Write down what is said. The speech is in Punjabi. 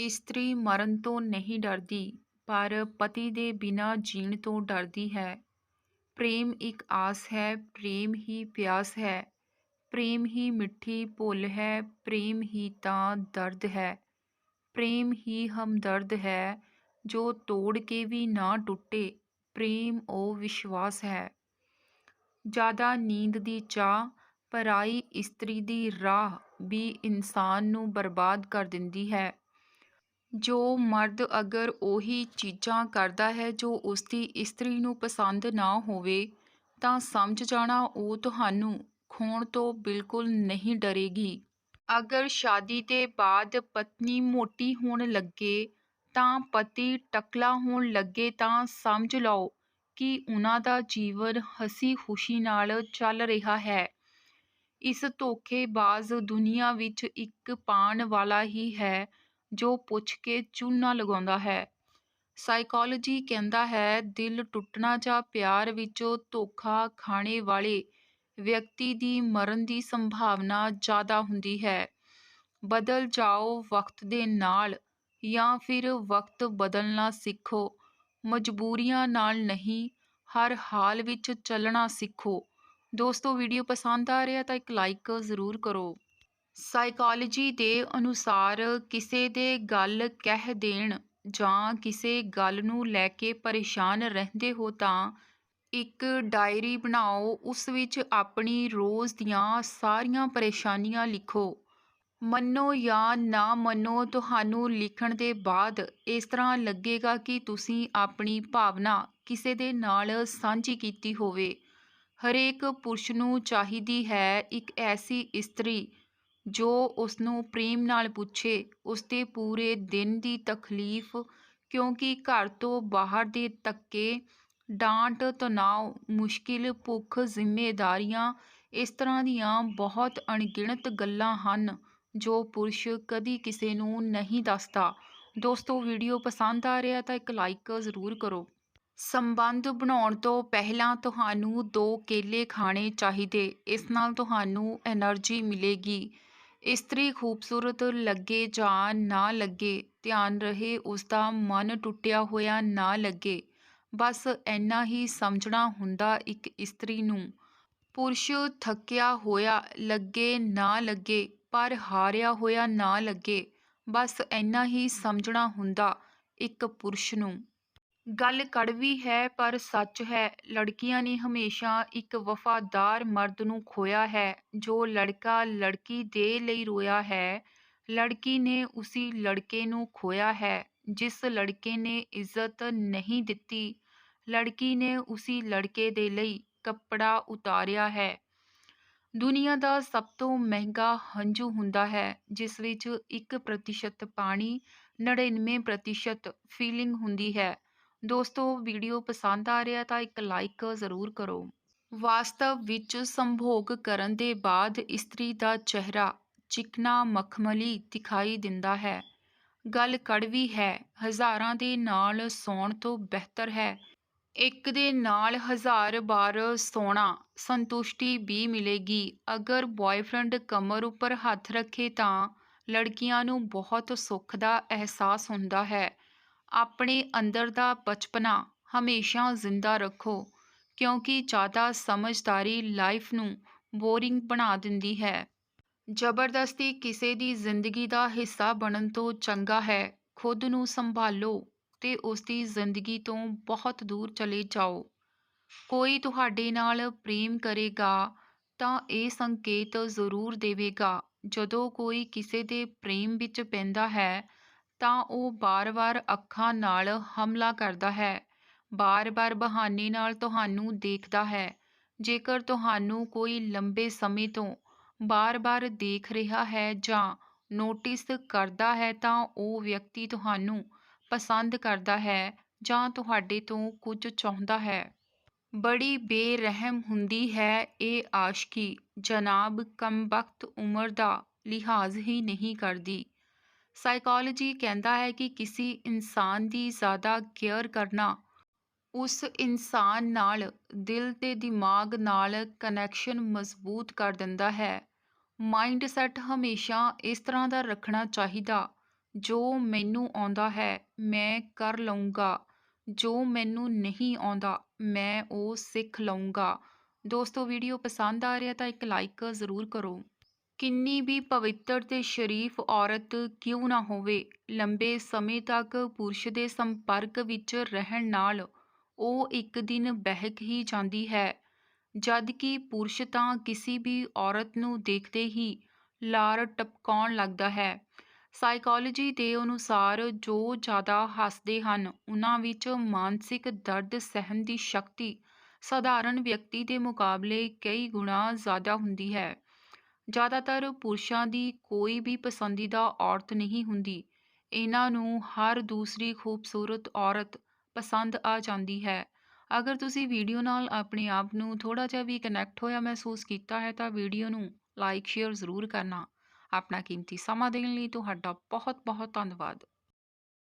ਇਸਤਰੀ ਮਰਨ ਤੋਂ ਨਹੀਂ ਡਰਦੀ, ਪਰ ਪਤੀ ਦੇ ਬਿਨਾਂ ਜੀਣ ਤੋਂ ਡਰਦੀ ਹੈ। ਪ੍ਰੇਮ ਇੱਕ ਆਸ ਹੈ, ਪ੍ਰੇਮ ਹੀ ਪਿਆਸ ਹੈ, ਪ੍ਰੇਮ ਹੀ ਮਿੱਠੀ ਭੁੱਲ ਹੈ, ਪ੍ਰੇਮ ਹੀ ਤਾਂ ਦਰਦ ਹੈ। ਪ੍ਰੇਮ ਹੀ ਹਮਦਰਦ ਹੈ, ਜੋ ਤੋੜ ਕੇ ਵੀ ਨਾ ਟੁੱਟੇ, ਪ੍ਰੇਮ ਉਹ ਵਿਸ਼ਵਾਸ ਹੈ। ਜ਼ਿਆਦਾ ਨੀਂਦ ਦੀ ਚਾਹ, ਪਰਾਈ ਇਸਤਰੀ ਦੀ ਰਾਹ ਵੀ ਇਨਸਾਨ ਨੂੰ ਬਰਬਾਦ ਕਰ ਦਿੰਦੀ ਹੈ। ਜੋ ਮਰਦ ਅਗਰ ਉਹੀ ਚੀਜ਼ਾਂ ਕਰਦਾ ਹੈ ਜੋ ਉਸਦੀ ਇਸਤਰੀ ਨੂੰ ਪਸੰਦ ਨਾ ਹੋਵੇ, ਤਾਂ ਸਮਝ ਜਾਣਾ ਉਹ ਤੁਹਾਨੂੰ ਖੋਣ ਤੋਂ ਬਿਲਕੁਲ ਨਹੀਂ ਡਰੇਗੀ। ਅਗਰ ਸ਼ਾਦੀ ਦੇ ਬਾਅਦ ਪਤਨੀ ਮੋਟੀ ਹੋਣ ਲੱਗੇ, ਤਾਂ ਪਤੀ ਟਕਲਾ ਹੋਣ ਲੱਗੇ ਤਾਂ ਸਮਝ ਲਓ ਕਿ ਉਹਨਾਂ ਦਾ ਜੀਵਨ ਹਸੀ-ਖੁਸ਼ੀ ਨਾਲ ਚੱਲ ਰਿਹਾ ਹੈ। ਇਸ ਧੋਖੇਬਾਜ਼ ਦੁਨੀਆ ਵਿੱਚ ਇੱਕ ਪਾਣ ਵਾਲਾ ਹੀ ਹੈ ਜੋ ਪੁੱਛ ਕੇ ਚੂਨਾ ਲਗਾਉਂਦਾ ਹੈ। ਸਾਈਕੋਲੋਜੀ ਕਹਿੰਦਾ ਹੈ, ਦਿਲ ਟੁੱਟਣਾ ਜਾਂ ਪਿਆਰ ਵਿੱਚੋਂ ਧੋਖਾ ਖਾਣੇ ਵਾਲੇ ਵਿਅਕਤੀ ਦੀ ਮਰਨ ਦੀ ਸੰਭਾਵਨਾ ਜ਼ਿਆਦਾ ਹੁੰਦੀ ਹੈ। ਬਦਲ ਜਾਓ ਵਕਤ ਦੇ ਨਾਲ ਜਾਂ ਫਿਰ ਵਕਤ ਬਦਲਣਾ ਸਿੱਖੋ। ਮਜਬੂਰੀਆਂ ਨਾਲ ਨਹੀਂ, ਹਰ ਹਾਲ ਵਿੱਚ ਚੱਲਣਾ ਸਿੱਖੋ। ਦੋਸਤੋ ਵੀਡੀਓ ਪਸੰਦ ਆ ਰਿਹਾ ਤਾਂ ਇੱਕ ਲਾਈਕ ਜ਼ਰੂਰ ਕਰੋ। ਸਾਈਕਾਲਜੀ ਦੇ ਅਨੁਸਾਰ ਕਿਸੇ ਦੇ ਗੱਲ ਕਹਿ ਦੇਣ ਜਾਂ ਕਿਸੇ ਗੱਲ ਨੂੰ ਲੈ ਕੇ ਪਰੇਸ਼ਾਨ ਰਹਿੰਦੇ ਹੋ ਤਾਂ ਇੱਕ ਡਾਇਰੀ ਬਣਾਓ, ਉਸ ਵਿੱਚ ਆਪਣੀ ਰੋਜ਼ ਦੀਆਂ ਸਾਰੀਆਂ ਪਰੇਸ਼ਾਨੀਆਂ ਲਿਖੋ। ਮੰਨੋ ਜਾਂ ਨਾ ਮੰਨੋ, ਤੁਹਾਨੂੰ ਲਿਖਣ ਦੇ ਬਾਅਦ ਇਸ ਤਰ੍ਹਾਂ ਲੱਗੇਗਾ ਕਿ ਤੁਸੀਂ ਆਪਣੀ ਭਾਵਨਾ ਕਿਸੇ ਦੇ ਨਾਲ ਸਾਂਝੀ ਕੀਤੀ ਹੋਵੇ। ਹਰੇਕ ਪੁਰਸ਼ ਨੂੰ ਚਾਹੀਦੀ ਹੈ ਇੱਕ ਐਸੀ ਇਸਤਰੀ ਜੋ ਉਸਨੂੰ ਪ੍ਰੇਮ ਨਾਲ ਪੁੱਛੇ ਉਸਦੇ ਪੂਰੇ ਦਿਨ ਦੀ ਤਕਲੀਫ ਕਿਉਂਕਿ ਘਰ ਤੋਂ ਬਾਹਰ ਦੇ ਧੱਕੇ, ਡਾਂਟ, ਤਣਾਅ, ਮੁਸ਼ਕਿਲ, ਭੁੱਖ, ਜ਼ਿੰਮੇਦਾਰੀਆਂ ਇਸ ਤਰ੍ਹਾਂ ਦੀਆਂ ਬਹੁਤ ਅਣਗਿਣਤ ਗੱਲਾਂ ਹਨ ਜੋ ਪੁਰਸ਼ ਕਦੀ ਕਿਸੇ ਨੂੰ ਨਹੀਂ ਦੱਸਦਾ। ਦੋਸਤੋ ਵੀਡੀਓ ਪਸੰਦ ਆ ਰਿਹਾ ਤਾਂ ਇੱਕ ਲਾਈਕ ਜ਼ਰੂਰ ਕਰੋ। ਸੰਬੰਧ ਬਣਾਉਣ ਤੋਂ ਪਹਿਲਾਂ ਤੁਹਾਨੂੰ ਦੋ ਕੇਲੇ ਖਾਣੇ ਚਾਹੀਦੇ, ਇਸ ਨਾਲ ਤੁਹਾਨੂੰ ਐਨਰਜੀ ਮਿਲੇਗੀ। ਇਸਤਰੀ ਖੂਬਸੂਰਤ ਲੱਗੇ ਜਾਂ ਨਾ ਲੱਗੇ, ਧਿਆਨ ਰਹੇ ਉਸਦਾ ਮਨ ਟੁੱਟਿਆ ਹੋਇਆ ਨਾ ਲੱਗੇ, ਬਸ ਏਨਾ ਹੀ ਸਮਝਣਾ ਹੁੰਦਾ ਇੱਕ ਇਸਤਰੀ ਨੂੰ। ਪੁਰਸ਼ ਥੱਕਿਆ ਹੋਇਆ ਲੱਗੇ ਨਾ ਲੱਗੇ, ਪਰ ਹਾਰਿਆ ਹੋਇਆ ਨਾ ਲੱਗੇ, ਬਸ ਏਨਾ ਹੀ ਸਮਝਣਾ ਹੁੰਦਾ ਇੱਕ ਪੁਰਸ਼ ਨੂੰ। ਗੱਲ ਕੜਵੀ ਹੈ ਪਰ ਸੱਚ ਹੈ। ਲੜਕੀਆਂ ਨੇ ਹਮੇਸ਼ਾ ਇੱਕ ਵਫ਼ਾਦਾਰ ਮਰਦ ਨੂੰ ਖੋਇਆ ਹੈ। ਜੋ ਲੜਕਾ ਲੜਕੀ ਦੇ ਲਈ ਰੋਇਆ ਹੈ, ਲੜਕੀ ਨੇ ਉਸੀ ਲੜਕੇ ਨੂੰ ਖੋਇਆ ਹੈ। ਜਿਸ ਲੜਕੇ ਨੇ ਇੱਜ਼ਤ ਨਹੀਂ ਦਿੱਤੀ, ਲੜਕੀ ਨੇ ਉਸੀ ਲੜਕੇ ਦੇ ਲਈ ਕੱਪੜਾ ਉਤਾਰਿਆ ਹੈ। ਦੁਨੀਆ ਦਾ ਸਭ ਤੋਂ ਮਹਿੰਗਾ ਹੰਝੂ ਹੁੰਦਾ ਹੈ ਜਿਸ ਵਿੱਚ ਇੱਕ ਪ੍ਰਤੀਸ਼ਤ ਪਾਣੀ, ਨੜਿਨਵੇਂ ਪ੍ਰਤੀਸ਼ਤ ਫੀਲਿੰਗ ਹੁੰਦੀ ਹੈ। ਦੋਸਤੋ ਵੀਡੀਓ ਪਸੰਦ ਆ ਰਿਹਾ ਤਾਂ ਇੱਕ ਲਾਈਕ ਜ਼ਰੂਰ ਕਰੋ। ਵਾਸਤਵ ਵਿੱਚ ਸੰਭੋਗ ਕਰਨ ਦੇ ਬਾਅਦ ਇਸਤਰੀ ਦਾ ਚਿਹਰਾ ਚਿਕਨਾ ਮਖਮਲੀ ਦਿਖਾਈ ਦਿੰਦਾ ਹੈ। ਗੱਲ ਕੜਵੀ ਹੈ, ਹਜ਼ਾਰਾਂ ਦੇ ਨਾਲ ਸੌਣ ਤੋਂ ਬਿਹਤਰ ਹੈ ਇੱਕ ਦੇ ਨਾਲ ਹਜ਼ਾਰ ਵਾਰ ਸੌਣਾ। ਸੰਤੁਸ਼ਟੀ ਵੀ ਮਿਲੇਗੀ। ਅਗਰ ਬੁਆਏਫ੍ਰੈਂਡ ਕਮਰ ਉੱਪਰ ਹੱਥ ਰੱਖੇ ਤਾਂ ਲੜਕੀਆਂ ਨੂੰ ਬਹੁਤ ਸੁੱਖ ਦਾ ਅਹਿਸਾਸ ਹੁੰਦਾ ਹੈ। ਆਪਣੇ ਅੰਦਰ ਦਾ ਬਚਪਨਾ ਹਮੇਸ਼ਾ ਜ਼ਿੰਦਾ ਰੱਖੋ, ਕਿਉਂਕਿ ਜ਼ਿਆਦਾ ਸਮਝਦਾਰੀ ਲਾਈਫ ਨੂੰ ਬੋਰਿੰਗ ਬਣਾ ਦਿੰਦੀ ਹੈ। ਜ਼ਬਰਦਸਤੀ ਕਿਸੇ ਦੀ ਜ਼ਿੰਦਗੀ ਦਾ ਹਿੱਸਾ ਬਣਨ ਤੋਂ ਚੰਗਾ ਹੈ, ਖੁਦ ਨੂੰ ਸੰਭਾਲੋ ਤੇ ਉਸਦੀ ਜ਼ਿੰਦਗੀ ਤੋਂ ਬਹੁਤ ਦੂਰ ਚਲੇ ਜਾਓ। ਕੋਈ ਤੁਹਾਡੇ ਨਾਲ ਪ੍ਰੇਮ ਕਰੇਗਾ ਤਾਂ ਇਹ ਸੰਕੇਤ ਜ਼ਰੂਰ ਦੇਵੇਗਾ। ਜਦੋਂ ਕੋਈ ਕਿਸੇ ਦੇ ਪ੍ਰੇਮ ਵਿੱਚ ਪੈਂਦਾ ਹੈ ਤਾਂ ਉਹ ਵਾਰ-ਵਾਰ ਅੱਖਾਂ ਨਾਲ ਹਮਲਾ ਕਰਦਾ ਹੈ, ਵਾਰ-ਵਾਰ ਬਹਾਨੇ ਨਾਲ ਤੁਹਾਨੂੰ ਦੇਖਦਾ ਹੈ। ਜੇਕਰ ਤੁਹਾਨੂੰ ਕੋਈ ਲੰਬੇ ਸਮੇਂ ਤੋਂ ਵਾਰ-ਵਾਰ ਦੇਖ ਰਿਹਾ ਹੈ ਜਾਂ ਨੋਟਿਸ ਕਰਦਾ ਹੈ ਤਾਂ ਉਹ ਵਿਅਕਤੀ ਤੁਹਾਨੂੰ ਪਸੰਦ ਕਰਦਾ ਹੈ ਜਾਂ ਤੁਹਾਡੇ ਤੋਂ ਕੁਝ ਚਾਹੁੰਦਾ ਹੈ। ਬੜੀ ਬੇਰਹਿਮ ਹੁੰਦੀ ਹੈ ਇਹ ਆਸ਼ਕੀ, ਜਨਾਬ ਕਮਬਖ਼ਤ ਉਮਰ ਦਾ ਲਿਹਾਜ਼ ਹੀ ਨਹੀਂ ਕਰਦੀ। ਸਾਈਕੋਲੋਜੀ ਕਹਿੰਦਾ ਹੈ ਕਿ ਕਿਸੇ ਇਨਸਾਨ ਦੀ ਜ਼ਿਆਦਾ ਕੇਅਰ ਕਰਨਾ, ਉਸ ਇਨਸਾਨ ਨਾਲ, ਦਿਲ ਤੇ ਦਿਮਾਗ ਨਾਲ ਕਨੈਕਸ਼ਨ ਮਜ਼ਬੂਤ ਕਰ ਦਿੰਦਾ ਹੈ। ਮਾਈਂਡਸੈਟ ਹਮੇਸ਼ਾ ਇਸ ਤਰ੍ਹਾਂ ਦਾ ਰੱਖਣਾ ਚਾਹੀਦਾ, ਜੋ ਮੈਨੂੰ ਆਉਂਦਾ ਹੈ, ਮੈਂ ਕਰ ਲਊਂਗਾ। ਜੋ ਮੈਨੂੰ ਨਹੀਂ ਆਉਂਦਾ, ਮੈਂ ਉਹ ਸਿੱਖ ਲਊਂਗਾ। ਦੋਸਤੋ ਵੀਡੀਓ ਪਸੰਦ ਆ ਰਿਹਾ ਤਾਂ ਇੱਕ ਲਾਈਕ ਜ਼ਰੂਰ ਕਰੋ। ਕਿੰਨੀ ਵੀ ਪਵਿੱਤਰ ਤੇ ਸ਼ਰੀਫ ਔਰਤ ਕਿਉਂ ਨਾ ਹੋਵੇ, ਲੰਬੇ ਸਮੇਂ ਤੱਕ ਪੁਰਸ਼ ਦੇ ਸੰਪਰਕ ਵਿੱਚ ਰਹਿਣ ਨਾਲ ਉਹ ਇੱਕ ਦਿਨ ਬਹਿਕ ਹੀ ਜਾਂਦੀ ਹੈ। ਜਦ ਕਿ ਪੁਰਸ਼ ਤਾਂ ਕਿਸੇ ਵੀ ਔਰਤ ਨੂੰ ਦੇਖਦੇ ਹੀ ਲਾਰ ਟਪਕਾਉਣ ਲੱਗਦਾ ਹੈ। ਸਾਈਕੋਲੋਜੀ ਦੇ ਅਨੁਸਾਰ ਜੋ ਜ਼ਿਆਦਾ ਹੱਸਦੇ ਹਨ, ਉਹਨਾਂ ਵਿੱਚ ਮਾਨਸਿਕ ਦਰਦ ਸਹਿਣ ਦੀ ਸ਼ਕਤੀ ਸਧਾਰਨ ਵਿਅਕਤੀ ਦੇ ਮੁਕਾਬਲੇ ਕਈ ਗੁਣਾ ਜ਼ਿਆਦਾ ਹੁੰਦੀ ਹੈ। ਜ਼ਿਆਦਾਤਰ ਪੁਰਸ਼ਾਂ ਦੀ ਕੋਈ ਵੀ ਪਸੰਦੀਦਾ ਔਰਤ ਨਹੀਂ ਹੁੰਦੀ। ਇਹਨਾਂ ਨੂੰ ਹਰ ਦੂਸਰੀ ਖੂਬਸੂਰਤ ਔਰਤ ਪਸੰਦ ਆ ਜਾਂਦੀ ਹੈ। ਅਗਰ ਤੁਸੀਂ ਵੀਡੀਓ ਨਾਲ ਆਪਣੇ ਆਪ ਨੂੰ ਥੋੜਾ ਜਿਹਾ ਵੀ ਕਨੈਕਟ ਹੋਇਆ ਮਹਿਸੂਸ ਕੀਤਾ ਹੈ ਤਾਂ ਵੀਡੀਓ ਨੂੰ ਲਾਈਕ ਸ਼ੇਅਰ ਜ਼ਰੂਰ ਕਰਨਾ। ਆਪਣਾ ਕੀਮਤੀ ਸਮਾਂ ਦੇਣ ਲਈ ਤੁਹਾਡਾ ਬਹੁਤ ਬਹੁਤ ਧੰਨਵਾਦ।